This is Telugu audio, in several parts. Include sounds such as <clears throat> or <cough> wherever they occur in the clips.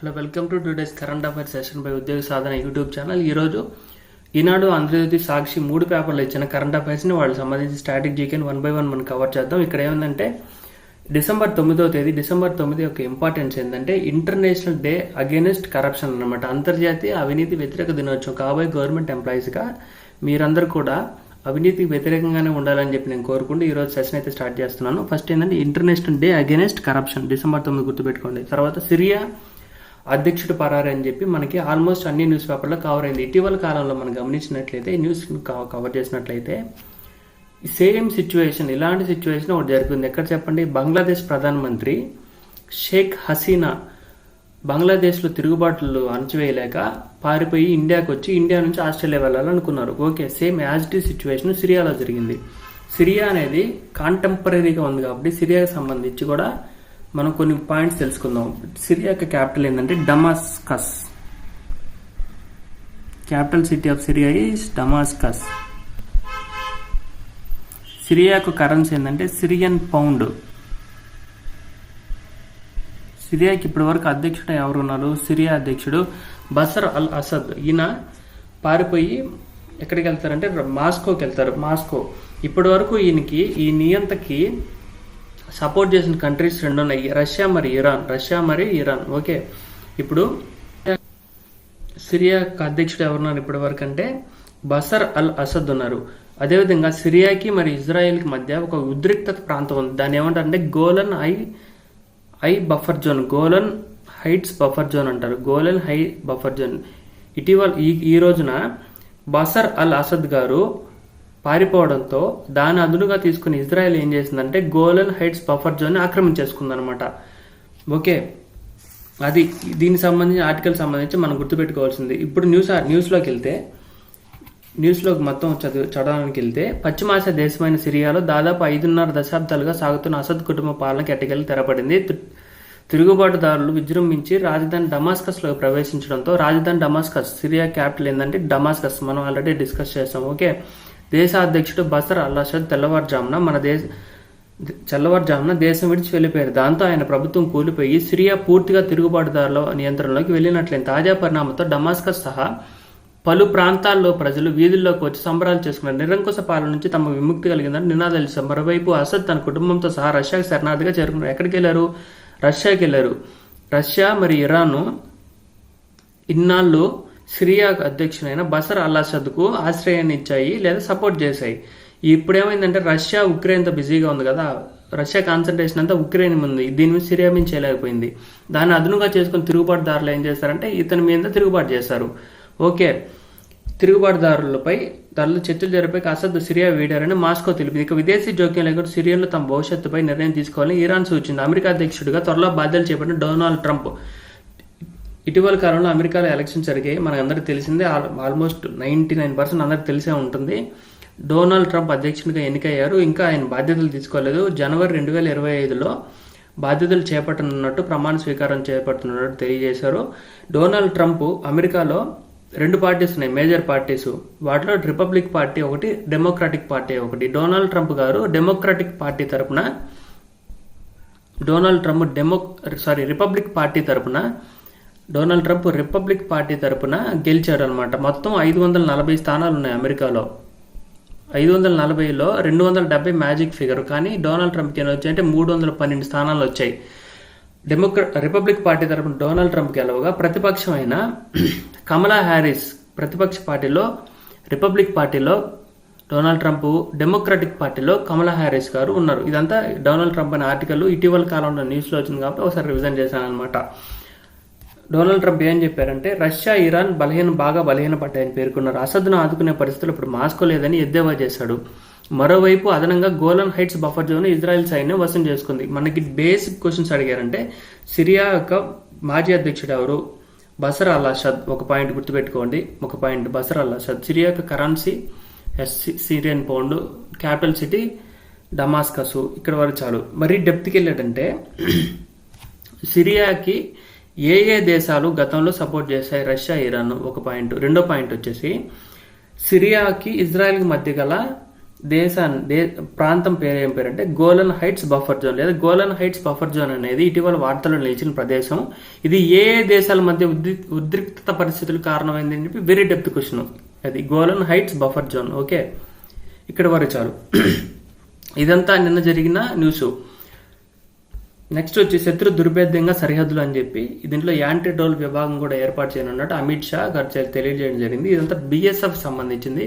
Hello welcome to today's current affair session by Udyoga Sadhana YouTube channel. ఈరోజు ఈనాడు ఆంధ్రజ్యోతి సాక్షి మూడు పేపర్లు ఇచ్చిన కరెంట్ అఫైర్స్ని వాళ్ళకి సంబంధించి స్టాటిక్ జీకేని వన్ బై వన్ మనం కవర్ చేద్దాం. ఇక్కడ ఏముందంటే డిసెంబర్ తొమ్మిదవ తేదీ డిసెంబర్ తొమ్మిది యొక్క ఇంపార్టెన్స్ ఏంటంటే ఇంటర్నేషనల్ డే అగేనెస్ట్ కరప్షన్ అనమాట అంతర్జాతీయ అవినీతి వ్యతిరేక దినోత్సవం. కాబోయే గవర్నమెంట్ ఎంప్లాయీస్గా మీరందరూ కూడా అవినీతికి వ్యతిరేకంగానే ఉండాలని చెప్పి నేను కోరుకుంటూ ఈరోజు సెషన్ అయితే స్టార్ట్ చేస్తున్నాను. ఫస్ట్ ఏంటంటే international day against corruption December తొమ్మిది గుర్తుపెట్టుకోండి. తర్వాత సిరియా అధ్యక్షుడు పరారు అని చెప్పి మనకి ఆల్మోస్ట్ అన్ని న్యూస్ పేపర్లో కవర్ అయింది. ఇటీవల కాలంలో మనం గమనించినట్లయితే న్యూస్ కవర్ చేసినట్లయితే సేమ్ సిచ్యువేషన్ ఇలాంటి సిచ్యువేషన్ ఒకటి జరుగుతుంది ఎక్కడ చెప్పండి? బంగ్లాదేశ్ ప్రధానమంత్రి షేక్ హసీనా బంగ్లాదేశ్లో తిరుగుబాట్లు అణచివేయలేక పారిపోయి ఇండియాకి వచ్చి ఇండియా నుంచి Australia వెళ్ళాలనుకున్నారు okay same as the situation సిరియాలో జరిగింది. సిరియా అనేది కాంటెంపరీగా ఉంది కాబట్టి సిరియాకి సంబంధించి కూడా మనం కొన్ని పాయింట్స్ తెలుసుకుందాం. సిరియా యొక్క క్యాపిటల్ ఏంటంటే Damascus. Capital city of Syria is Damascus. Syria యొక్క కరెన్సీ ఏంటంటే సిరియన్ పౌండ్. సిరియాకి ఇప్పటి వరకు అధ్యక్షుడు ఎవరు ఉన్నారు? సిరియా అధ్యక్షుడు బసర్ అల్ అసద్. ఈయన పారిపోయి ఎక్కడికి వెళ్తారంటే మాస్కోకి వెళ్తారు. మాస్కో. ఇప్పటి వరకు ఈయనకి ఈ నియంతకి సపోర్ట్ చేసిన కంట్రీస్ రెండు ఉన్నాయి. రష్యా మరి ఇరాన్. రష్యా మరి ఇరాన్. ఓకే. ఇప్పుడు సిరియా అధ్యక్షుడు ఎవరున్నారు ఇప్పటి వరకు అంటే బసర్ అల్ అసద్ ఉన్నారు. అదేవిధంగా సిరియాకి మరి ఇజ్రాయెల్కి మధ్య ఒక ఉద్రిక్తత ప్రాంతం ఉంది. దాన్ని ఏమంటారంటే Golan I I buffer zone. Golan Heights buffer zone అంటారు. Golan high buffer zone. ఇటీవల ఈ ఈ రోజున బసర్ అల్ అసద్ గారు పారిపోవడంతో దాని అదునుగా తీసుకుని ఇజ్రాయెల్ ఏం చేసిందంటే గోలన్ హైట్స్ బఫర్ జోన్ ఆక్రమించేసుకుందనమాట ఓకే. అది దీనికి సంబంధించి ఆర్టికల్ సంబంధించి మనం గుర్తుపెట్టుకోవాల్సింది. ఇప్పుడు న్యూస్ న్యూస్లోకి వెళ్తే న్యూస్లోకి మొత్తం చదువు చదవడానికి వెళ్తే పశ్చిమాసియా దేశమైన సిరియాలో దాదాపు ఐదున్నర దశాబ్దాలుగా సాగుతున్న అసద్ కుటుంబ పాలన ఎట్టకెళ్ళి తెరపడింది. తిరుగుబాటుదారులు విజృంభించి రాజధాని డమాస్కస్లో ప్రవేశించడంతో రాజధాని డమాస్కస్ సిరియా క్యాపిటల్ ఏంటంటే డమాస్కస్. మనం ఆల్రెడీ డిస్కస్ చేసాం. ఓకే. దేశ అధ్యక్షుడు బసర్ అల్లాషద్ తెల్లవారుజామున మన దేశ తెల్లవారుజామున దేశం విడిచి వెళ్ళిపోయారు. దాంతో ఆయన ప్రభుత్వం కూలిపోయి సిరియా పూర్తిగా తిరుగుబాటుదారుల నియంత్రణలోకి వెళ్ళినట్లయింది. తాజా పరిణామంతో డమాస్కస్ సహా పలు ప్రాంతాల్లో ప్రజలు వీధుల్లోకి వచ్చి సంబరాలు చేసుకున్నారు. నిరంకుశ పాలన నుంచి తమ విముక్తి కలిగిందని నినాదాలు ఇచ్చారు మరోవైపు అసద్ తన కుటుంబంతో సహా రష్యాకి శరణార్థిగా చేరుకున్నారు. ఎక్కడికి వెళ్ళారు? రష్యాకి వెళ్ళారు. రష్యా మరి ఇరాన్ ఇన్నాళ్ళు సిరియా అధ్యక్షుడైన బసర్ అల్లాసద్కు ఆశ్రయాన్ని ఇచ్చాయి లేదా సపోర్ట్ చేశాయి. ఇప్పుడేమైందంటే రష్యా రష్యా ఉక్రెయిన్తో బిజీగా ఉంది కదా. రష్యా కాన్సన్ట్రేషన్ అంతా ఉక్రెయిన్ ఉంది దీని మీద సిరియా మీద చేయలేకపోయింది. దాన్ని అదునుగా చేసుకుని తిరుగుబాటుదారులు ఏం చేస్తారంటే ఇతని మీద తిరుగుబాటు చేస్తారు. ఓకే తిరుగుబాటుదారులపై ధరలు చర్చలు జరిపే అసద్ సిరియా వీడారని మాస్కో తెలిపింది. ఇక విదేశీ జోక్యం లేకుండా సిరియాలో తమ భవిష్యత్తుపై నిర్ణయం తీసుకోవాలని ఇరాన్ సూచింది. అమెరికా అధ్యక్షుడిగా త్వరలో బాధ్యతలు చేపట్టిన డొనాల్డ్ ట్రంప్. ఇటీవల కాలంలో అమెరికాలో ఎలక్షన్ జరిగాయి. మనకందరికీ తెలిసిందే ఆల్- ఆల్మోస్ట్ నైంటీ నైన్ పర్సెంట్ అందరికి తెలిసే ఉంటుంది. డొనాల్డ్ ట్రంప్ అధ్యక్షునిగా ఎన్నికయ్యారు. ఇంకా ఆయన బాధ్యతలు తీసుకోలేదు. జనవరి రెండు వేల ఇరవై ఐదులో బాధ్యతలు చేపట్టనున్నట్టు ప్రమాణ స్వీకారం చేపట్టనున్నట్టు తెలియజేశారు. డొనాల్డ్ ట్రంప్ అమెరికాలో రెండు పార్టీస్ ఉన్నాయి. Major parties. వాటిలో రిపబ్లిక్ పార్టీ ఒకటి డెమోక్రాటిక్ పార్టీ ఒకటి. Donald Trump garu democratic party తరపున Donald Trump demo sorry republic party తరపున డొనాల్డ్ ట్రంప్ రిపబ్లిక్ పార్టీ తరపున గెలిచాడు అనమాట మొత్తం ఐదు వందల నలభై స్థానాలు ఉన్నాయి అమెరికాలో. ఐదు వందల నలభైలో రెండు వందల డెబ్బై మ్యాజిక్ ఫిగర్ కానీ డొనాల్డ్ ట్రంప్కి ఎన్ని వచ్చాయంటే మూడు వందల పన్నెండు స్థానాలు వచ్చాయి. డెమోక్రా రిపబ్లిక్ పార్టీ తరపున డొనాల్డ్ ట్రంప్ గెలవగా ప్రతిపక్షమైన కమలా హ్యారిస్ ప్రతిపక్ష పార్టీలో రిపబ్లిక్ పార్టీలో డొనాల్డ్ ట్రంప్ డెమోక్రటిక్ పార్టీలో కమలా హ్యారిస్ గారు ఉన్నారు. ఇదంతా డొనాల్డ్ ట్రంప్ అనే ఆర్టికల్ ఇటీవల కాలంలో న్యూస్లో వచ్చింది కాబట్టి ఒకసారి రివిజన్ చేశాను అనమాట డొనాల్డ్ ట్రంప్ ఏం చెప్పారంటే రష్యా ఇరాన్ బలహీన బాగా బలహీనపడ్డాయని పేర్కొన్నారు. అసద్ను ఆదుకునే పరిస్థితులు ఇప్పుడు మాస్కో లేదని ఎద్దేవా చేశాడు. మరోవైపు అదనంగా Golan Heights buffer zone Israel సైన్యం వసం చేసుకుంది. మనకి బేసిక్ క్వశ్చన్స్ అడిగారంటే సిరియా యొక్క మాజీ అధ్యక్షుడు ఎవరు? బసర్ అల్ అసద్. ఒక పాయింట్ గుర్తుపెట్టుకోండి. ఒక point. Bashar al Assad. Syria యొక్క currency is Syrian pound capital city Damascus. ఇక్కడ వరకు చాలు. మరీ డెప్త్కి వెళ్ళాడంటే సిరియాకి ఏ ఏ దేశాలు గతంలో సపోర్ట్ చేశాయి? రష్యా ఇరాన్ ఒక పాయింట్. రెండో పాయింట్ వచ్చేసి సిరియాకి ఇజ్రాయెల్కి మధ్య గల దేశాన్ని దే ప్రాంతం పేరు ఏం పేరు అంటే గోలన్ హైట్స్ బఫర్ జోన్. లేదా గోలన్ హైట్స్ బఫర్ జోన్ అనేది ఇటీవల వార్తల్లో నిలిచిన ప్రదేశం. ఇది ఏ ఏ దేశాల మధ్య ఉద్రి ఉద్రిక్తత పరిస్థితులు కారణమైంది అని చెప్పి వెరీ డెప్త్ క్వశ్చన్ అది Golan Heights buffer zone. Okay? ఇక్కడ వరకు చాలు. <clears throat> ఇదంతా నిన్న జరిగిన న్యూస్ నెక్స్ట్ వచ్చి శత్రు దుర్భేద్యంగా సరిహద్దులు అని చెప్పి దీంట్లో యాంటీ టోల్ విభాగం కూడా ఏర్పాటు చేయనున్నట్టు అమిత్ షా గారు తెలియజేయడం జరిగింది. ఇదంతా బిఎస్ఎఫ్ సంబంధించింది.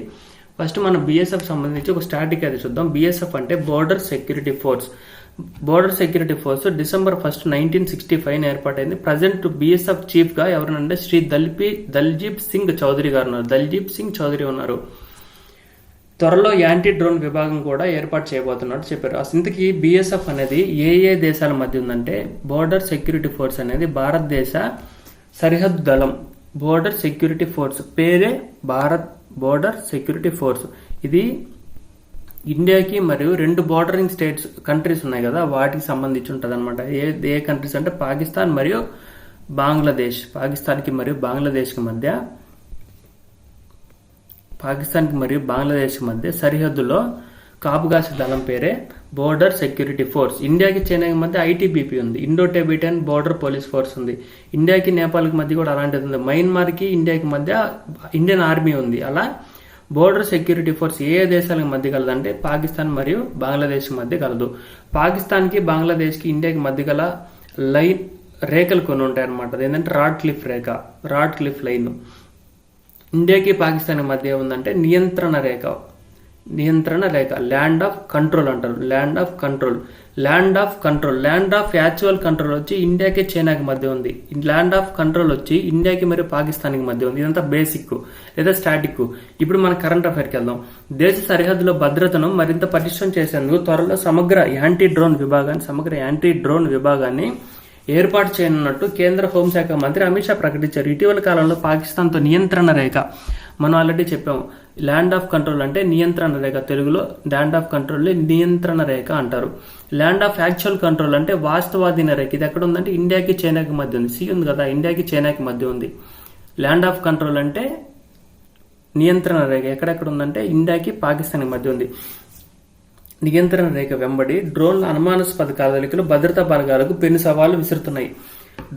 ఫస్ట్ మనం బీఎస్ఎఫ్ సంబంధించి ఒక స్టాటిక్ అది చూద్దాం. బిఎస్ఎఫ్ అంటే border security force border security force December first nineteen sixty five ఏర్పాటైంది ప్రజెంట్ బీఎస్ఎఫ్ చీఫ్గా ఎవరనంటే శ్రీ దల్పి దల్జీప్ సింగ్ చౌదరి గారు ఉన్నారు. దల్జీప్ సింగ్ చౌదరి ఉన్నారు. త్వరలో యాంటీ డ్రోన్ విభాగం కూడా ఏర్పాటు చేయబోతున్నట్టు చెప్పారు. అసలు ఇంతకీ అనేది ఏ ఏ దేశాల మధ్య ఉందంటే బోర్డర్ సెక్యూరిటీ ఫోర్స్ అనేది భారతదేశ సరిహద్దు దళం. బోర్డర్ సెక్యూరిటీ ఫోర్స్ పేరే భారత్ బోర్డర్ సెక్యూరిటీ ఫోర్స్ ఇది ఇండియాకి మరియు రెండు బోర్డరింగ్ స్టేట్స్ కంట్రీస్ ఉన్నాయి కదా వాటికి సంబంధించి ఉంటుంది అనమాట ఏ ఏ కంట్రీస్ అంటే పాకిస్తాన్ మరియు బంగ్లాదేశ్ పాకిస్తాన్కి మరియు బంగ్లాదేశ్కి మధ్య పాకిస్తాన్కి మరియు బంగ్లాదేశ్ మధ్య సరిహద్దులో కాపుగాసి దళం పేరే బోర్డర్ సెక్యూరిటీ ఫోర్స్ ఇండియాకి చైనాకి మధ్య ఐటీబీపీ ఉంది. Indo Tibetan border police force ఉంది. ఇండియాకి నేపాల్కి మధ్య కూడా అలాంటిది ఉంది. మయన్మార్కి ఇండియాకి మధ్య ఇండియన్ ఆర్మీ ఉంది. అలా బోర్డర్ సెక్యూరిటీ ఫోర్స్ ఏ ఏ దేశాలకు మధ్య కలదంటే పాకిస్తాన్ మరియు బంగ్లాదేశ్ మధ్య కలదు. పాకిస్తాన్కి బంగ్లాదేశ్కి ఇండియాకి మధ్య గల లైన్ రేఖలు కొన్ని ఉంటాయి అనమాట ఏంటంటే రాడ్ క్లిఫ్ రేఖ. Radcliffe line. ఇండియాకి పాకిస్తాన్ మధ్య ఏముందంటే నియంత్రణ రేఖ. నియంత్రణ రేఖ. ల్యాండ్ ఆఫ్ కంట్రోల్ అంటారు. Land of control land of control land of actual control వచ్చి ఇండియాకి చైనాకి మధ్య ఉంది. ల్యాండ్ ఆఫ్ కంట్రోల్ వచ్చి ఇండియాకి మరియు పాకిస్తాన్కి మధ్య ఉంది. ఇదంతా బేసిక్ లేదా స్టాటిక్ ఇప్పుడు మన కరెంట్ అఫైర్కి వెళ్దాం. దేశ సరిహద్దులో భద్రతను మరింత పటిష్టం చేసేందుకు త్వరలో సమగ్ర యాంటీ డ్రోన్ విభాగాన్ని సమగ్ర యాంటీ డ్రోన్ విభాగాన్ని ఏర్పాటు చేయనున్నట్టు కేంద్ర హోంశాఖ మంత్రి అమిత్ షా ప్రకటించారు. ఇటీవల కాలంలో పాకిస్తాన్తో నియంత్రణ రేఖ. మనం ఆల్రెడీ చెప్పాం. ల్యాండ్ ఆఫ్ కంట్రోల్ అంటే నియంత్రణ రేఖ. తెలుగులో ల్యాండ్ ఆఫ్ కంట్రోల్ నియంత్రణ రేఖ అంటారు. ల్యాండ్ ఆఫ్ యాక్చువల్ కంట్రోల్ అంటే వాస్తవాధీన రేఖ. ఇది ఎక్కడ ఉందంటే ఇండియాకి చైనాకి మధ్య ఉంది. సి ఉంది కదా? ఇండియాకి చైనాకి మధ్య ఉంది. ల్యాండ్ ఆఫ్ కంట్రోల్ అంటే నియంత్రణ రేఖ. ఎక్కడెక్కడ ఉందంటే ఇండియాకి పాకిస్తాన్కి మధ్య ఉంది. నియంత్రణ రేఖ వెంబడి డ్రోన్ల అనుమానాస్పద కదలికలు భద్రతా బలగాలకు పెను సవాళ్ళు విసురుతున్నాయి.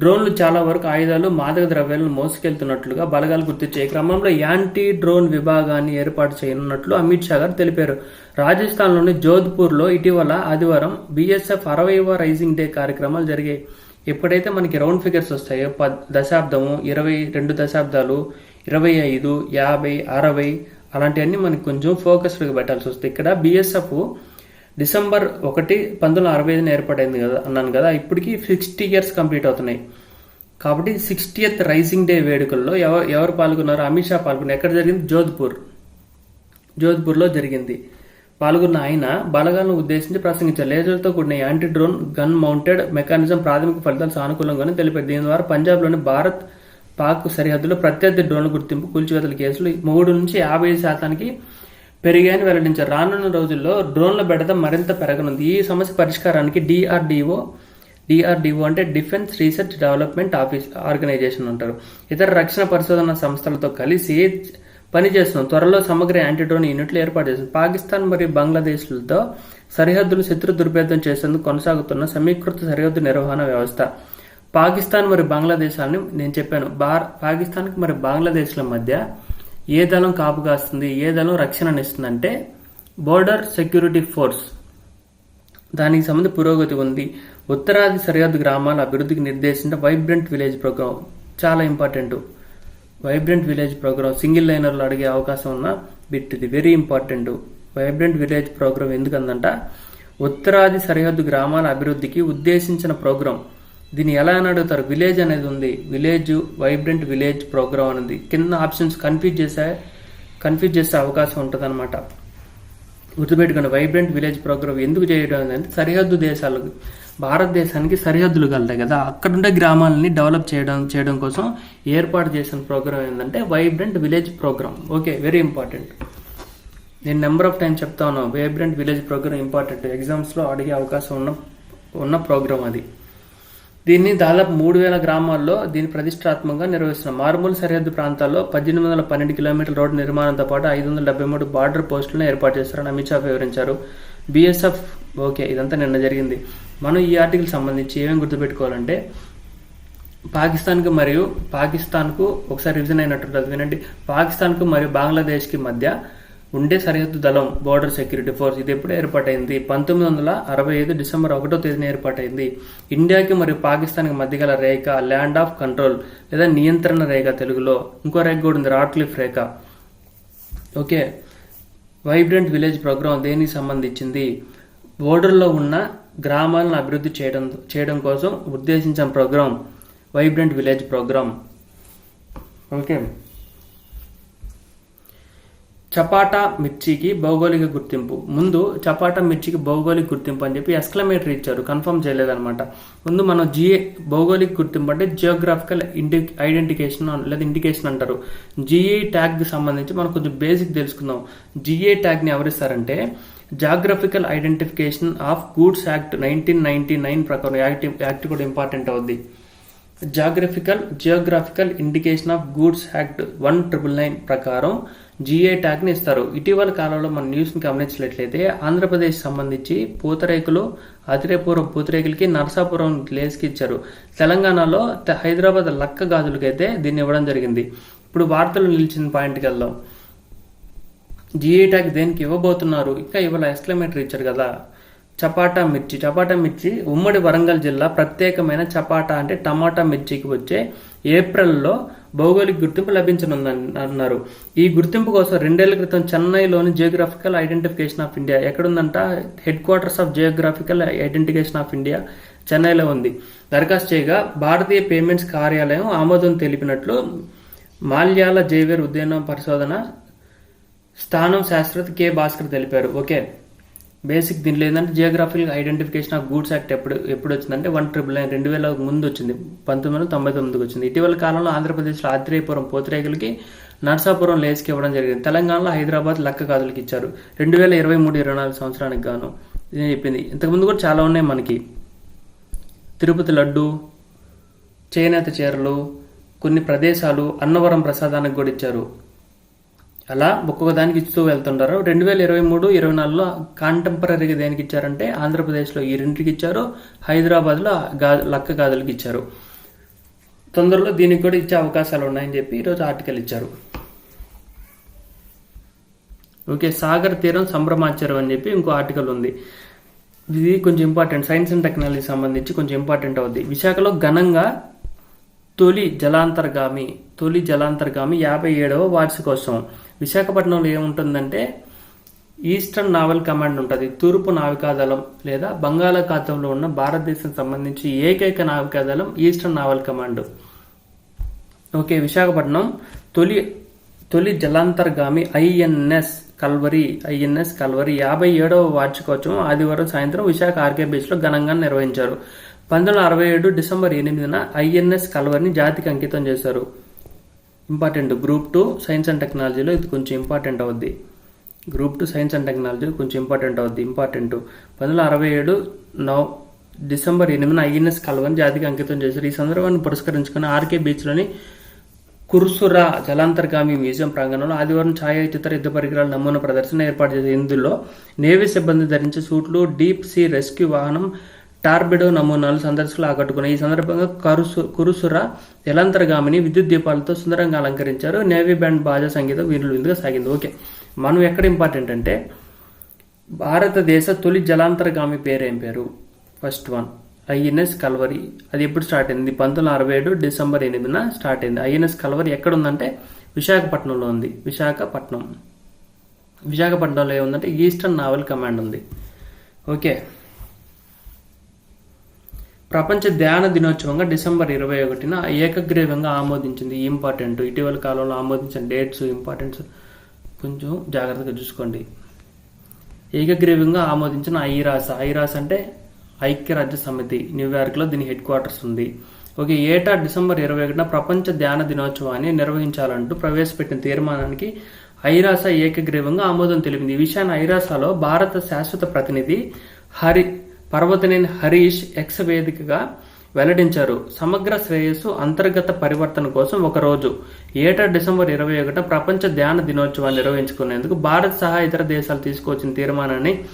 డ్రోన్లు చాలా వరకు ఆయుధాలు మాదక ద్రవ్యాలను మోసుకెళ్తున్నట్లుగా బలగాలు గుర్తించాయి ఈ క్రమంలో యాంటీ డ్రోన్ విభాగాన్ని ఏర్పాటు చేయనున్నట్లు అమిత్ షా గారు తెలిపారు. రాజస్థాన్లోని జోధ్పూర్లో ఇటీవల ఆదివారం బీఎస్ఎఫ్ అరవైవ రైజింగ్ డే కార్యక్రమాలు జరిగాయి. ఎప్పుడైతే మనకి రౌండ్ ఫిగర్స్ వస్తాయో ప దశాబ్దము ఇరవై రెండు దశాబ్దాలు ఇరవై ఐదు యాభై అరవై అలాంటివన్నీ మనకి కొంచెం ఫోకస్డ్గా పెట్టాల్సి వస్తుంది. ఇక్కడ బీఎస్ఎఫ్ డిసెంబర్ ఒకటి పంతొమ్మిది వందల అరవై ఐదున ఏర్పడింది కదా అన్నాను కదా ఇప్పటికి సిక్స్టీ ఇయర్స్ కంప్లీట్ అవుతున్నాయి. కాబట్టి సిక్స్టీయత్ రైజింగ్ డే వేడుకల్లో ఎవరు ఎవరు పాల్గొన్నారు? అమిత్ షా పాల్గొన్నారు. ఎక్కడ జరిగింది? జోధ్పూర్. జోధ్పూర్లో జరిగింది. పాల్గొన్న ఆయన బలగాలను ఉద్దేశించి ప్రసంగించారు. లేజర్తో కూడిన anti drone gun mounted mechanism ప్రాథమిక ఫలితాలు సానుకూలంగానే తెలిపారు. దీని ద్వారా పంజాబ్లోని భారత్ పాక్ సరిహద్దులో ప్రత్యర్థి డ్రోన్ల గుర్తింపు కూల్చివేతల కేసులు మూడు నుంచి యాభై శాతానికి పెరిగాయని వెల్లడించారు. రానున్న రోజుల్లో డ్రోన్ల బెడద మరింత పెరగనుంది. ఈ సమస్య పరిష్కారానికి డిఆర్డిఓ డిఆర్డిఓ అంటే defence research development office organisation అంటారు. ఇతర రక్షణ పరిశోధన సంస్థలతో కలిసి పనిచేస్తున్నాం త్వరలో సమగ్ర యాంటీడ్రోన్ యూనిట్లు ఏర్పాటు చేస్తుంది పాకిస్తాన్ మరియు బంగ్లాదేశ్లతో సరిహద్దులు శత్రు దుర్భేదం చేసేందుకు కొనసాగుతున్న సమీకృత సరిహద్దు నిర్వహణ వ్యవస్థ. పాకిస్తాన్ మరియు బంగ్లాదేశాలని నేను చెప్పాను. బార్ పాకిస్తాన్కి మరియు బంగ్లాదేశ్ల మధ్య ఏ దళం కాపు కాస్తుంది ఏ దళం రక్షణనిస్తుంది అంటే బోర్డర్ సెక్యూరిటీ ఫోర్స్ దానికి సంబంధించి పురోగతి ఉంది. ఉత్తరాది సరిహద్దు గ్రామాల అభివృద్ధికి నిర్దేశించిన వైబ్రెంట్ విలేజ్ ప్రోగ్రామ్ చాలా important vibrant village programme single లైనర్లు అడిగే అవకాశం ఉన్న బిట్ ఇది. Very important vibrant village programme ఎందుకందంట ఉత్తరాది సరిహద్దు గ్రామాల అభివృద్ధికి ఉద్దేశించిన ప్రోగ్రామ్ దీన్ని ఎలా అని అడుగుతారు? విలేజ్ అనేది ఉంది. విలేజ్ వైబ్రెంట్ విలేజ్ ప్రోగ్రామ్ అనేది. కింద ఆప్షన్స్ కన్ఫ్యూజ్ చేసే కన్ఫ్యూజ్ చేసే అవకాశం ఉంటుంది అనమాట గుర్తుపెట్టుకుని వైబ్రెంట్ విలేజ్ ప్రోగ్రామ్ ఎందుకు చేయడం అంటే సరిహద్దు దేశాలకు భారతదేశానికి సరిహద్దులు కలుతాయి కదా. అక్కడుండే గ్రామాలని డెవలప్ చేయడం చేయడం కోసం ఏర్పాటు చేసిన ప్రోగ్రామ్ ఏంటంటే vibrant village programme okay very important నేను నెంబర్ ఆఫ్ టైం చెప్తాను వైబ్రెంట్ విలేజ్ ప్రోగ్రామ్ ఇంపార్టెంట్ ఎగ్జామ్స్లో అడిగే అవకాశం ఉన్న ఉన్న ప్రోగ్రామ్ అది. దీన్ని దాదాపు మూడు వేల గ్రామాల్లో దీన్ని ప్రతిష్టాత్మకంగా నిర్వహిస్తున్నారు మారుమూల సరిహద్దు ప్రాంతాల్లో పద్దెనిమిది వందల పన్నెండు కిలోమీటర్ల రోడ్డు నిర్మాణంతో పాటు ఐదు వందల డెబ్బై మూడు బార్డర్ పోస్టులను ఏర్పాటు చేస్తారని అమిత్ షా వివరించారు. బీఎస్ఎఫ్ ఓకే ఇదంతా నిన్న జరిగింది. మనం ఈ ఆర్టికల్ సంబంధించి ఏమేమి గుర్తుపెట్టుకోవాలంటే పాకిస్తాన్కు మరియు పాకిస్తాన్కు ఒకసారి రివిజన్ అయినట్టు వినండి. పాకిస్తాన్కు మరియు బంగ్లాదేశ్కి మధ్య ఉండే సరిహద్దు దళం బోర్డర్ సెక్యూరిటీ ఫోర్స్ ఇది ఎప్పుడు ఏర్పాటైంది? పంతొమ్మిది వందల అరవై ఐదు డిసెంబర్ ఒకటో తేదీన ఏర్పాటైంది. ఇండియాకి మరియు పాకిస్తాన్కి మధ్య గల రేఖ ల్యాండ్ ఆఫ్ కంట్రోల్ లేదా నియంత్రణ రేఖ తెలుగులో. ఇంకో రేఖ కూడా ఉంది రాట్లిఫ్ రేఖ. ఓకే. వైబ్రెంట్ విలేజ్ ప్రోగ్రాం దేనికి సంబంధించింది? బోర్డర్లో ఉన్న గ్రామాలను అభివృద్ధి చేయడం చేయడం కోసం ఉద్దేశించిన programme vibrant village programme okay. Chapata మిర్చికి భౌగోళిక గుర్తింపు. ముందు చపాటా మిర్చికి భౌగోళిక గుర్తింపు అని చెప్పి ఎక్స్క్లమేటరీ ఇచ్చారు. కన్ఫర్మ్ చేయలేదన్నమాట. ముందు మనం జిఏ భౌగోళిక గుర్తింపు అంటే జియోగ్రాఫికల్ ఇండి ఐడెంటికేషన్ లేదా ఇండికేషన్ అంటారు. జిఏ ట్యాగ్కి సంబంధించి మనం కొంచెం బేసిక్ తెలుసుకుందాం. జిఏ ట్యాగ్ని ఎవరిస్తారంటే geographical identification of goods act nineteen ninety nine ప్రకారం యాక్ట్ యాక్ట్ కూడా ఇంపార్టెంట్ అవుద్ది. Geographical geographical indication of goods act one triple nine ప్రకారం జిఐ ట్యాగ్ని ఇస్తారు. ఇటీవల కాలంలో మన న్యూస్ని గమనించినట్లయితే ఆంధ్రప్రదేశ్ సంబంధించి పూతరేకులు అతిరేపురం పూతరేకులకి నరసాపురం లేస్కి ఇచ్చారు. తెలంగాణలో హైదరాబాద్ లక్క గాజులకైతే దీన్ని ఇవ్వడం జరిగింది. ఇప్పుడు వార్తలు నిలిచిన పాయింట్కి వెళ్దాం. జిఐ ట్యాగ్ దేనికి ఇవ్వబోతున్నారు? ఇంకా ఇవాళ ఎక్స్క్లమేటరీ ఇచ్చారు కదా. చపాటా మిర్చి. చపాటా మిర్చి ఉమ్మడి వరంగల్ జిల్లా ప్రత్యేకమైన చపాటా అంటే టమాటా మిర్చికి వచ్చే ఏప్రిల్లో భౌగోళిక గుర్తింపు లభించనుందన్నారు. ఈ గుర్తింపు కోసం రెండేళ్ళ క్రితం చెన్నైలోని geographical identification of India ఎక్కడుందంట? Headquarters of geographical identification of India చెన్నైలో ఉంది. దరఖాస్తు చేయగా భారతీయ పేమెంట్స్ కార్యాలయం ఆమోదం తెలిపినట్లు మాల్యాల జైవేర్ ఉద్యాన పరిశోధన స్థానం శాస్త్రవేత్త కె భాస్కర్ తెలిపారు. ఓకే. బేసిక్ దీనిలో ఏంటంటే geographical identification of goods act ఎప్పుడు ఎప్పుడు వచ్చిందంటే వన్ ట్రిపుల్ నైన్ రెండు వేల ముందు వచ్చింది. పంతొమ్మిది వందల తొంభై తొమ్మిదికి వచ్చింది. ఇటీవల కాలంలో ఆంధ్రప్రదేశ్లో ఆత్రేయపురం పోతిరేకులకి నర్సాపురం లేస్కి ఇవ్వడం జరిగింది. తెలంగాణలో హైదరాబాద్ లక్క కాదులకి ఇచ్చారు. రెండు వేల ఇరవై మూడు ఇరవై నాలుగు సంవత్సరానికి గాను ఇది చెప్పింది. ఇంతకుముందు కూడా చాలా ఉన్నాయి మనకి. తిరుపతి లడ్డు చేనేత చీరలు కొన్ని ప్రదేశాలు అన్నవరం ప్రసాదానికి కూడా ఇచ్చారు. అలా ఒక్కొక్క దానికి ఇస్తూ వెళ్తుంటారు. రెండు వేల ఇరవై మూడు ఇరవై నాలుగులో కాంటెంపరీగా దేనికి ఇచ్చారంటే ఆంధ్రప్రదేశ్లో ఈ రెండింటికి ఇచ్చారు. హైదరాబాద్లో గా లక్క గాజులకి ఇచ్చారు. తొందరలో దీనికి కూడా ఇచ్చే అవకాశాలు ఉన్నాయని చెప్పి ఈరోజు ఆర్టికల్ ఇచ్చారు. ఓకే సాగర్ తీరం సంభ్రమాచారం అని చెప్పి ఇంకో ఆర్టికల్ ఉంది. ఇది కొంచెం ఇంపార్టెంట్ సైన్స్ అండ్ టెక్నాలజీ సంబంధించి కొంచెం ఇంపార్టెంట్ అవుద్ది. విశాఖలో ఘనంగా తొలి జలాంతర్గామి తొలి జలాంతర్గామి యాభై ఏడవ వార్షికోత్సవం. విశాఖపట్నంలో ఏముంటుందంటే ఈస్టర్న్ నావల్ కమాండ్ ఉంటుంది. తూర్పు నావికాదళం లేదా బంగాళాఖాతంలో ఉన్న భారతదేశం సంబంధించి ఏకైక నావికాదళం eastern naval command. Okay Visakhapatnam తొలి తొలి జలాంతర్గామి ఐఎన్ఎస్ కల్వరి ఐఎన్ఎస్ కల్వరి యాభై ఏడవ వార్షికోత్సవం ఆదివారం సాయంత్రం విశాఖ ఆర్కే బీచ్లో ఘనంగా నిర్వహించారు. పంతొమ్మిది వందల అరవై ఏడు డిసెంబర్ ఎనిమిదిన ఐఎన్ఎస్ కల్వరిని జాతికి అంకితం చేశారు. Important. Group two science and టెక్నాలజీలో ఇది కొంచెం ఇంపార్టెంట్ అవుద్ది. Group two science and technology కొంచెం ఇంపార్టెంట్ అవుద్ది. ఇంపార్టెంట్. పంతొమ్మిది అరవై ఏడు నవ డిసెంబర్ ఎనిమిదిన ఐఎన్ఎస్ కల్వరిని జాతికి అంకితం చేశారు. ఈ సందర్భాన్ని పురస్కరించుకుని ఆర్కే బీచ్లోని కుర్సురా జలాంతర్గామి మ్యూజియం ప్రాంగణంలో ఆదివారం ఛాయాచిత్ర యుద్ధ పరికరాల నమూనా ప్రదర్శన ఏర్పాటు చేశారు. ఇందులో నేవీ సిబ్బంది ధరించే సూట్లు డీప్ సీ రెస్క్యూ వాహనం టార్బిడో నమూనాలు సందర్శకులు ఆకట్టుకున్నాయి. ఈ సందర్భంగా కరుసు కురుసుర జలాంతర్గామిని విద్యుత్ దీపాలతో సుందరంగా అలంకరించారు. నేవీ బ్యాండ్ బాజా సంగీతం వీరులు విందుగా సాగింది. ఓకే. మనం ఎక్కడ ఇంపార్టెంట్ అంటే భారతదేశ తొలి జలాంతర్గామి పేరేం పేరు? First one. ఐఎన్ఎస్ కల్వరి. అది ఎప్పుడు స్టార్ట్ అయింది? పంతొమ్మిది అరవై ఏడు డిసెంబర్ ఎనిమిదిన స్టార్ట్ అయింది. ఐఎన్ఎస్ కల్వరి ఎక్కడ ఉందంటే విశాఖపట్నంలో ఉంది. విశాఖపట్నం. విశాఖపట్నంలో ఏముందంటే ఈస్టర్న్ నావల్ కమాండ్ ఉంది. ఓకే. ప్రపంచ ధ్యాన దినోత్సవంగా డిసెంబర్ ఇరవై ఒకటిన ఏకగ్రీవంగా ఆమోదించింది. ఇంపార్టెంట్. ఇటీవల కాలంలో ఆమోదించిన డేట్స్ ఇంపార్టెంట్స్ కొంచెం జాగ్రత్తగా చూసుకోండి. ఏకగ్రీవంగా ఆమోదించిన ఐరాస. ఐరాస అంటే ఐక్యరాజ్య సమితి. న్యూయార్క్లో దీని హెడ్ క్వార్టర్స్ ఉంది. ఓకే ఏటా డిసెంబర్ ఇరవై ఒకటిన ప్రపంచ ధ్యాన దినోత్సవాన్ని నిర్వహించాలంటూ ప్రవేశపెట్టిన తీర్మానానికి ఐరాస ఏకగ్రీవంగా ఆమోదం తెలిపింది. ఈ విషయాన్ని ఐరాసలో భారత శాశ్వత ప్రతినిధి హరి పర్వతనేని హరీష్ ఎక్స్ వేదికగా వెల్లడించారు. సమగ్ర శ్రేయస్సు అంతర్గత పరివర్తన కోసం ఒక రోజు ఏటా డిసెంబర్ ఇరవై ఒకట ప్రపంచ ధ్యాన దినోత్సవాన్ని నిర్వహించుకునేందుకు భారత్ సహా ఇతర దేశాలు తీసుకొచ్చిన తీర్మానాన్ని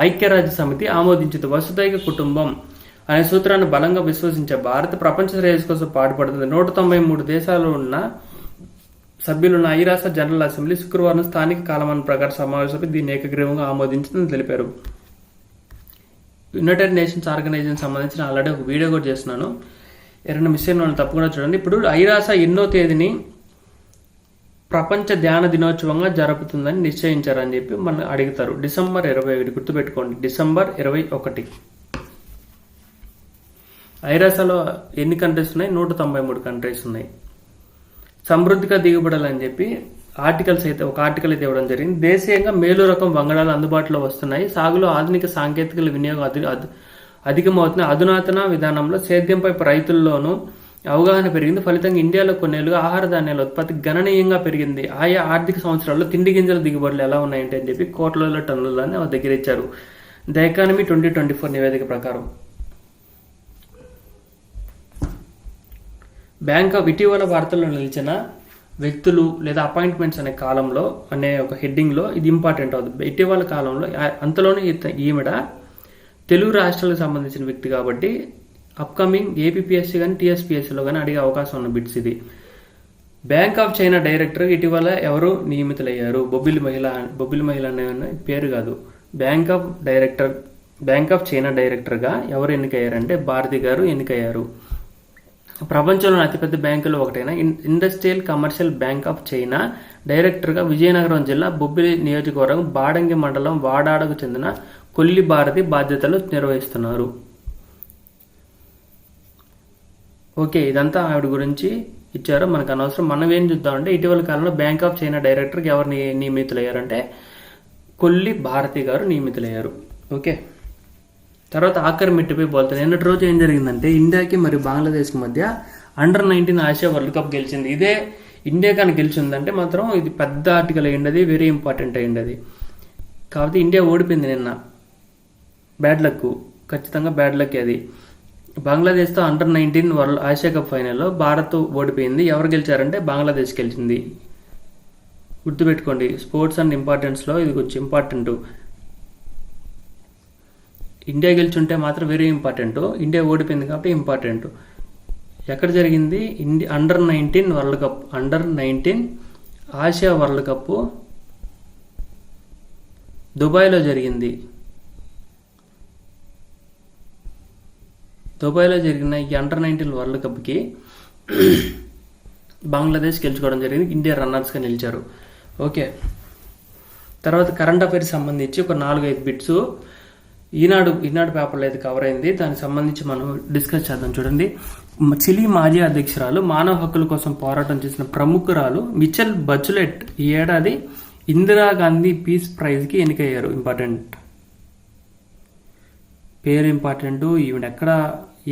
ఐక్యరాజ్య సమితి ఆమోదించింది. వసుదైక కుటుంబం అనే సూత్రాన్ని బలంగా విశ్వసించే భారత్ ప్రపంచ శ్రేయస్సు కోసం పాటుపడుతుంది. నూట తొంభై మూడు దేశాలు ఉన్న సభ్యులున్న ఐరాస జనరల్ అసెంబ్లీ శుక్రవారం స్థానిక కాలమాన ప్రకారం సమావేశంపై దీన్ని ఏకగ్రీవంగా ఆమోదించిందని తెలిపారు. యునైటెడ్ నేషన్స్ ఆర్గనైజేషన్ సంబంధించిన ఆల్రెడీ ఒక వీడియో కూడా చేస్తున్నాను. ఎవరైనా మిస్ అయిన వాళ్ళు తప్పకుండా చూడండి. ఇప్పుడు ఐరాస ఎన్నో తేదీని ప్రపంచ ధ్యాన దినోత్సవంగా జరుపుతుందని నిశ్చయించారని చెప్పి మనం అడుగుతారు. డిసెంబర్ ఇరవై ఒకటి గుర్తుపెట్టుకోండి. డిసెంబర్ ఇరవై ఒకటి. ఐరాసలో ఎన్ని కంట్రీస్ ఉన్నాయి? నూట తొంభై మూడు కంట్రీస్ ఉన్నాయి. సమృద్ధిగా దిగుబడాలని చెప్పి ఆర్టికల్స్ అయితే ఒక ఆర్టికల్ అయితే ఇవ్వడం జరిగింది. దేశీయంగా మేలు రకం వంగడాలు అందుబాటులో వస్తున్నాయి. సాగులో ఆధునిక సాంకేతికల వినియోగం అధి అధి- అధికమవుతున్న అధునాతన విధానంలో సేద్యంపై రైతుల్లోనూ అవగాహన పెరిగింది. ఫలితంగా ఇండియాలో కొన్నేళ్ళుగా ఆహార ధాన్యాల ఉత్పత్తి గణనీయంగా పెరిగింది. ఆయా ఆర్థిక సంవత్సరాల్లో తిండి గింజల దిగుబడులు ఎలా ఉన్నాయంటే అని చెప్పి కోట్ల టన్నులని వాళ్ళ దగ్గర ఇచ్చారు. The economy twenty twenty four నివేదిక ప్రకారం. బ్యాంక్ ఆఫ్ ఇటీవల వార్తల్లో నిలిచిన వ్యక్తులు లేదా అపాయింట్మెంట్స్ అనే కాలంలో అనే ఒక హెడ్డింగ్లో ఇది ఇంపార్టెంట్ అవుతుంది. ఇటీవల కాలంలో అంతలోనే ఈమెడ తెలుగు రాష్ట్రాలకు సంబంధించిన వ్యక్తి కాబట్టి అప్కమింగ్ ఏపీఎస్సీ కానీ టీఎస్పీఎస్సీలో కానీ అడిగే అవకాశం ఉన్న బిట్స్ ఇది. బ్యాంక్ ఆఫ్ చైనా డైరెక్టర్ ఇటీవల ఎవరు నియమితులయ్యారు? బొబ్బిలి మహిళ బొబ్బిలి మహిళ అనే పేరు కాదు. Bank of director bank of China డైరెక్టర్గా ఎవరు ఎన్నికయ్యారంటే భారతి గారు ఎన్నికయ్యారు. ప్రపంచంలోని అతిపెద్ద బ్యాంకులో ఒకటైన? In- industrial commercial bank of China డైరెక్టర్గా విజయనగరం జిల్లా బొబ్బిలి నియోజకవర్గం బాడంగి మండలం వాడాడకు చెందిన కొల్లి భారతి బాధ్యతలు నిర్వహిస్తున్నారు. ఓకే ఇదంతా ఆవిడ గురించి ఇచ్చారు. మనకు అనవసరం. మనం ఏం చూద్దామంటే ఇటీవల కాలంలో బ్యాంక్ ఆఫ్ చైనా డైరెక్టర్కి ఎవరు నియమితులయ్యారంటే కొల్లి భారతి గారు నియమితులయ్యారు. ఓకే. తర్వాత ఆఖరి మిట్టిపై పోతుంది నిన్నటి రోజు ఏం జరిగిందంటే ఇండియాకి మరియు బంగ్లాదేశ్కి మధ్య under nineteen Asia world cup గెలిచింది. ఇదే ఇండియా కానీ గెలిచిందంటే మాత్రం ఇది పెద్ద ఆర్టికల్ అయ్యిండది వెరీ ఇంపార్టెంట్ అయ్యిండది. కాబట్టి ఇండియా ఓడిపోయింది నిన్న. బ్యాడ్ లక్ ఖచ్చితంగా బ్యాడ్ లక్ అది. బంగ్లాదేశ్తో under nineteen world Asia cup ఫైనల్లో భారత్ ఓడిపోయింది. ఎవరు గెలిచారంటే బంగ్లాదేశ్ గెలిచింది. గుర్తుపెట్టుకోండి స్పోర్ట్స్ అండ్ ఇంపార్టెన్స్లో ఇది కొంచెం ఇంపార్టెంట్ ఇండియా గెలిచుంటే మాత్రం వెరీ ఇంపార్టెంట్ ఇండియా ఓడిపోయింది కాబట్టి ఇంపార్టెంట్ ఎక్కడ జరిగింది? ఇండి under nineteen world cup. Under nineteen Asia world cup దుబాయ్లో జరిగింది. దుబాయ్లో జరిగిన ఈ అండర్ నైన్టీన్ వరల్డ్ కప్కి బంగ్లాదేశ్ గెలుచుకోవడం జరిగింది. ఇండియా రన్నర్స్గా నిలిచారు. ఓకే. తర్వాత కరెంట్ అఫైర్స్ సంబంధించి ఒక నాలుగైదు బిట్స్. ఈనాడు ఈనాడు పేపర్లో అయితే కవర్ అయింది దానికి సంబంధించి మనం డిస్కస్ చేద్దాం చూడండి. చిలీ మాజీ అధ్యక్షురాలు మానవ హక్కుల కోసం పోరాటం చేసిన ప్రముఖురాలు మిచెల్ బచులెట్ ఈ ఏడాది ఇందిరాగాంధీ పీస్ ప్రైజ్కి ఎన్నికయ్యారు. ఇంపార్టెంట్. పేరు ఇంపార్టెంట్ ఈవిడ ఎక్కడ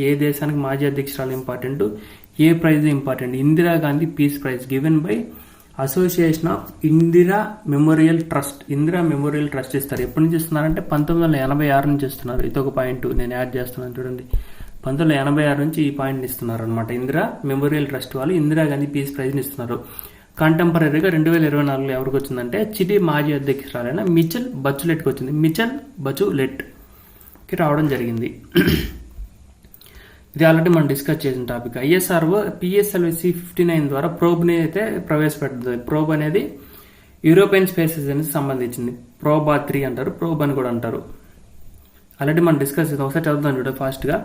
ఏ దేశానికి మాజీ అధ్యక్షురాలు important a prize important? Indira Gandhi peace prize given by association of Indira memorial trust. Indira memorial trust ఇస్తారు ఎప్పటి నుంచి ఇస్తున్నారంటే పంతొమ్మిది వందల ఎనభై ఆరు నుంచి ఇస్తున్నారు ఇదొక పాయింట్ నేను యాడ్ చేస్తున్నాను చూడండి. పంతొమ్మిది వందల ఎనభై ఆరు నుంచి ఈ పాయింట్ని ఇస్తున్నారు అనమాట ఇందిరా మెమోరియల్ ట్రస్ట్ వాళ్ళు ఇందిరాగాంధీ పీస్ ప్రైజ్ని ఇస్తున్నారు. కంటెంపరీగా రెండు వేల ఇరవై నాలుగులో ఎవరికి వచ్చిందంటే చిటి మాజీ అధ్యక్షురాలైన మిచల్ బచులెట్కి వచ్చింది. మిచల్ బచులెట్ రావడం జరిగింది. ఇది ఆల్రెడీ మనం డిస్కస్ చేసిన topic ISRO PSLV C fifty nine ద్వారా ప్రోబ్ని అయితే ప్రవేశపెడుతుంది. ప్రోబ్ అనేది యూరోపియన్ స్పేస్ ఏజెన్సీ సంబంధించింది. ప్రోబా త్రీ అంటారు ప్రోబ్ అని కూడా అంటారు. ఆల్రెడీ మనం డిస్కస్ చేద్దాం ఒకసారి చదువుతాం చూడండి ఫాస్ట్గా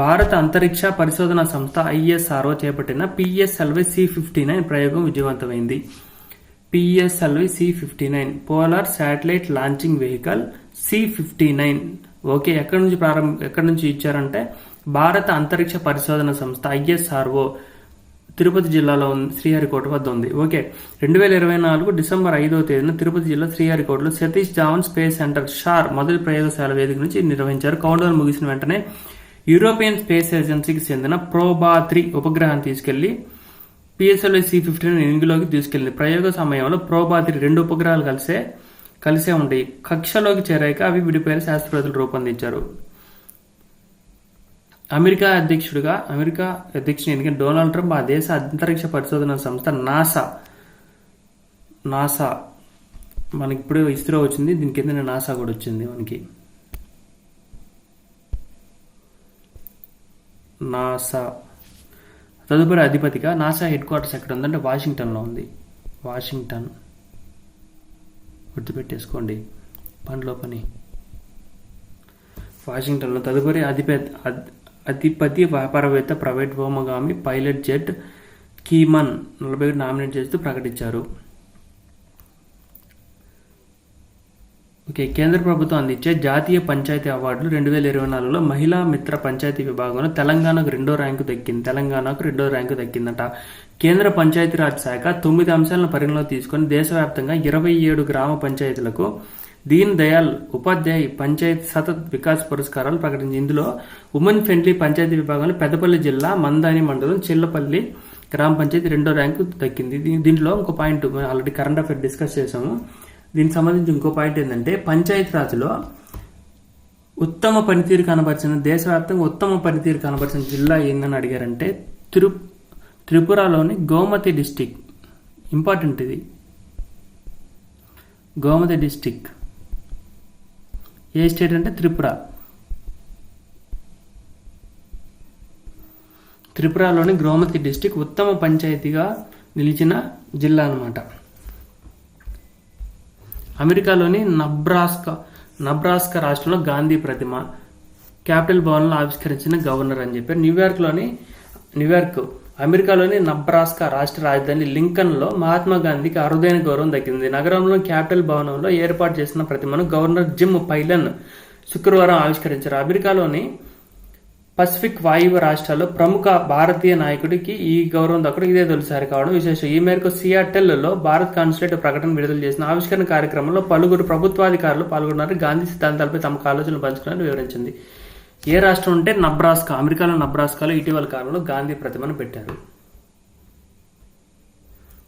భారత అంతరిక్ష పరిశోధన సంస్థ ఐఎస్ఆర్ఓ చేపట్టిన పిఎస్ఎల్వి సి ఫిఫ్టీ నైన్ ప్రయోగం విజయవంతమైంది. PSLV C fifty nine polar satellite launching vehicle C fifty nine okay ఎక్కడి నుంచి ప్రారంభ ఎక్కడి నుంచి ఇచ్చారంటే భారత అంతరిక్ష పరిశోధన సంస్థ ఐఎస్ఆర్ఓ తిరుపతి జిల్లాలో ఉంది శ్రీహరికోట వద్ద ఉంది. ఓకే. రెండు వేల ఇరవై నాలుగు డిసెంబర్ ఐదవ తేదీన తిరుపతి జిల్లా శ్రీహరికోటలో Satish Dhawan space centre SHAR మొదటి ప్రయోగశాల వేదిక నుంచి నిర్వహించారు. కౌంటర్ ముగిసిన వెంటనే యూరోపియన్ స్పేస్ ఏజెన్సీకి చెందిన ప్రోబా త్రీ ఉపగ్రహాన్ని తీసుకెళ్ళి పిఎస్ఎల్ఐ సి ఫిఫ్టీన్ ఇంగులోకి తీసుకెళ్ళింది ప్రయోగ సమయంలో ప్రోబా త్రీ రెండు ఉపగ్రహాలు కలిసే కలిసే ఉంటాయి కక్షలోకి చేరాక అవి విడిపోయిన శాస్త్రవేత్తలు రూపొందించారు. అమెరికా అధ్యక్షుడిగా అమెరికా అధ్యక్షుడు ఎందుకంటే డొనాల్డ్ ట్రంప్ ఆ దేశ అంతరిక్ష పరిశోధన సంస్థ నాసా. నాసా. మనకి ఇప్పుడే ఇస్రో వచ్చింది దీని కింద నాసా కూడా వచ్చింది మనకి. నాసా. తదుపరి అధిపతిగా నాసా హెడ్ క్వార్టర్స్ ఎక్కడ ఉందంటే వాషింగ్టన్లో ఉంది. వాషింగ్టన్. గుర్తుపెట్టేసుకోండి పనిలో పని. వాషింగ్టన్లో తదుపరి అధిపతి అధిపతి వ్యాపారవేత్త ప్రైవేట్ వ్యోమగామి పైలట్ జెట్ కీమన్ నలభై నామినేట్ చేస్తూ ప్రకటించారు. ఓకే కేంద్ర ప్రభుత్వం అందించే జాతీయ పంచాయతీ అవార్డులు రెండు వేల ఇరవై నాలుగులో మహిళా మిత్ర పంచాయతీ విభాగంలో తెలంగాణకు రెండో ర్యాంకు దక్కింది. తెలంగాణకు రెండో ర్యాంకు దక్కిందట. కేంద్ర పంచాయతీరాజ్ శాఖ తొమ్మిది అంశాలను పరిగణలో తీసుకొని దేశవ్యాప్తంగా ఇరవై ఏడు గ్రామ పంచాయతీలకు దీన్ దయాల్ ఉపాధ్యాయ్ పంచాయత్ సతత్ వికాస్ పురస్కారాలు ప్రకటించింది. ఇందులో ఉమెన్ ఫ్రెండ్లీ పంచాయతీ విభాగంలో పెద్దపల్లి జిల్లా మందాని మండలం చిల్లపల్లి గ్రామ పంచాయతీ రెండో ర్యాంకు దక్కింది. దీంట్లో ఇంకో పాయింట్ మనం ఆల్రెడీ కరెంట్ అఫేర్ డిస్కస్ చేసాము దీనికి సంబంధించి ఇంకో పాయింట్ ఏంటంటే పంచాయతీరాజ్లో ఉత్తమ పనితీరు కనబరిచిన దేశవ్యాప్తంగా ఉత్తమ పనితీరు కనబరిచిన జిల్లా ఏందని అడిగారంటే తిరు త్రిపురలోని గోమతి డిస్టిక్. ఇంపార్టెంట్ ఇది. గోమతి డిస్టిక్. ఏ స్టేట్ అంటే త్రిపుర. త్రిపురలోని గోమతి డిస్టిక్ ఉత్తమ పంచాయతీగా నిలిచిన జిల్లా అన్నమాట. అమెరికాలోని నబ్రాస్కా నబ్రాస్కా రాష్ట్రంలో గాంధీ ప్రతిమ క్యాపిటల్ భవన్లో ఆవిష్కరించిన గవర్నర్ అని చెప్పారు. న్యూయార్క్లోని న్యూయార్క్ అమెరికాలోని నబ్రాస్కా రాష్ట్ర రాజధాని లింకన్లో మహాత్మా గాంధీకి అరుదైన గౌరవం దక్కింది. నగరంలో క్యాపిటల్ భవనంలో ఏర్పాటు చేసిన ప్రతిమను గవర్నర్ జిమ్ పైలన్ శుక్రవారం ఆవిష్కరించారు. అమెరికాలోని పసిఫిక్ వాయువ్య రాష్ట్రాల్లో ప్రముఖ భారతీయ నాయకుడికి ఈ గౌరవం దక్కడం ఇదే తొలిసారి కావడం విశేషం. ఈ మేరకు సియాటెల్లో భారత్ కాన్సులేట్ ప్రకటన విడుదల చేసిన ఆవిష్కరణ కార్యక్రమంలో పలువురు ప్రభుత్వాధికారులు పాల్గొన్నారు. గాంధీ సిద్ధాంతాలపై తమ ఆలోచనలు పంచుకున్నారని వివరించింది. ఏ రాష్ట్రం అంటే నబ్రాస్కా అమెరికాలో నబ్రాస్కాలో ఇటీవల కాలంలో గాంధీ ప్రతిమను పెట్టారు.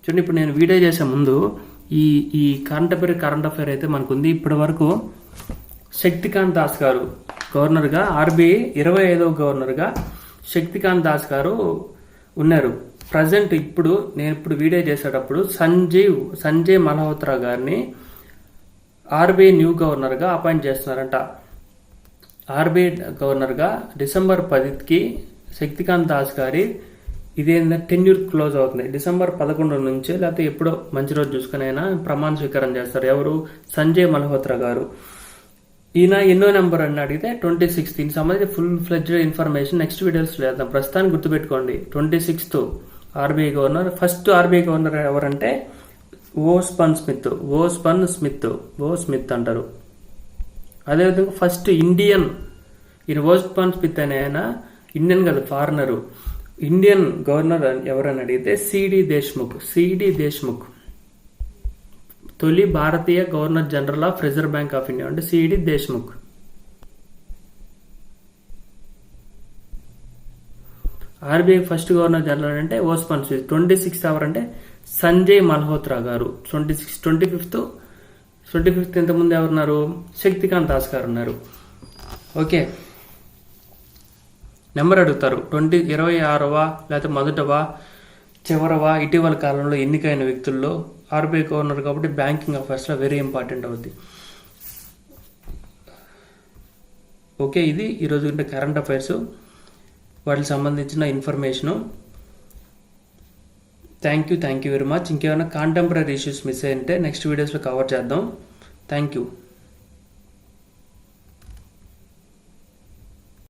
చూడండి ఇప్పుడు నేను వీడియో చేసే ముందు ఈ ఈ కరెంట్ అఫేర్ కరెంట్ అఫేర్ అయితే మనకు ఉంది ఇప్పటి వరకు శక్తికాంత్ దాస్ గారు గవర్నర్గా ఆర్బీఐ ఇరవై ఐదవ గవర్నర్గా శక్తికాంత్ దాస్ గారు ఉన్నారు. ప్రజెంట్ ఇప్పుడు నేను ఇప్పుడు వీడియో చేసేటప్పుడు సంజీవ్ సంజయ్ మల్హోత్రా గారిని ఆర్బీఐ న్యూ గవర్నర్గా అపాయింట్ చేస్తున్నారంట. ఆర్బీఐ గవర్నర్గా డిసెంబర్ పదికి శక్తికాంత్ దాస్ గారి ఇదేంటంటే టెన్యూర్ క్లోజ్ అవుతుంది. డిసెంబర్ పదకొండు నుంచి లేకపోతే ఎప్పుడో మంచి రోజు చూసుకుని అయినా ప్రమాణ స్వీకారం చేస్తారు. ఎవరు? సంజయ్ మల్హోత్రా గారు. ఈయన ఎన్నో నెంబర్ అని అడిగితే ట్వంటీ సిక్స్త్ దీనికి సంబంధించి full fledged information next videos వేద్దాం. ప్రస్తుతానికి గుర్తుపెట్టుకోండి. Twenty sixth RBI governor. First RBI governor ఎవరంటే Osborne Smith. Osborne Smith. O Smith అంటారు. అదేవిధంగా ఫస్ట్ ఇండియన్ ఈయన ఓ స్పన్ స్మిత్ అనే ఆయన ఇండియన్ కాదు ఫారినరు ఇండియన్ గవర్నర్ అని ఎవరని అడిగితే సిడి దేశ్ముఖ్ సిడి దేశ్ముఖ్ తొలి భారతీయ governor general of reserve bank of India అంటే CD Deshmukh RBI first governor general అంటే Osborne Smith twenty sixth our అంటే సంజయ్ మల్హోత్రా గారు. Twenty six twenty fifth twenty Krishna ఇంతకుముందు ఎవరున్నారు? శక్తికాంత్ దాస్ గారు ఉన్నారు. ఓకే. నెంబర్ అడుగుతారు. ట్వంటీ ఇరవై ఆరవ లేకపోతే మొదటవా చివరవా ఇటీవల కాలంలో ఎన్నికైన వ్యక్తుల్లో ఆర్బీఐ గవర్నర్ కాబట్టి బ్యాంకింగ్ అఫైర్స్లో వెరీ ఇంపార్టెంట్ అవుద్ది. ఓకే ఇది ఈరోజు ఉండే కరెంట్ అఫైర్స్. వాటికి సంబంధించిన information thank you thank you very much ఇంకేమైనా కాంటెంపరీ ఇష్యూస్ మిస్ అయ్యంటే నెక్స్ట్ వీడియోస్లో కవర్ చేద్దాం. Thank you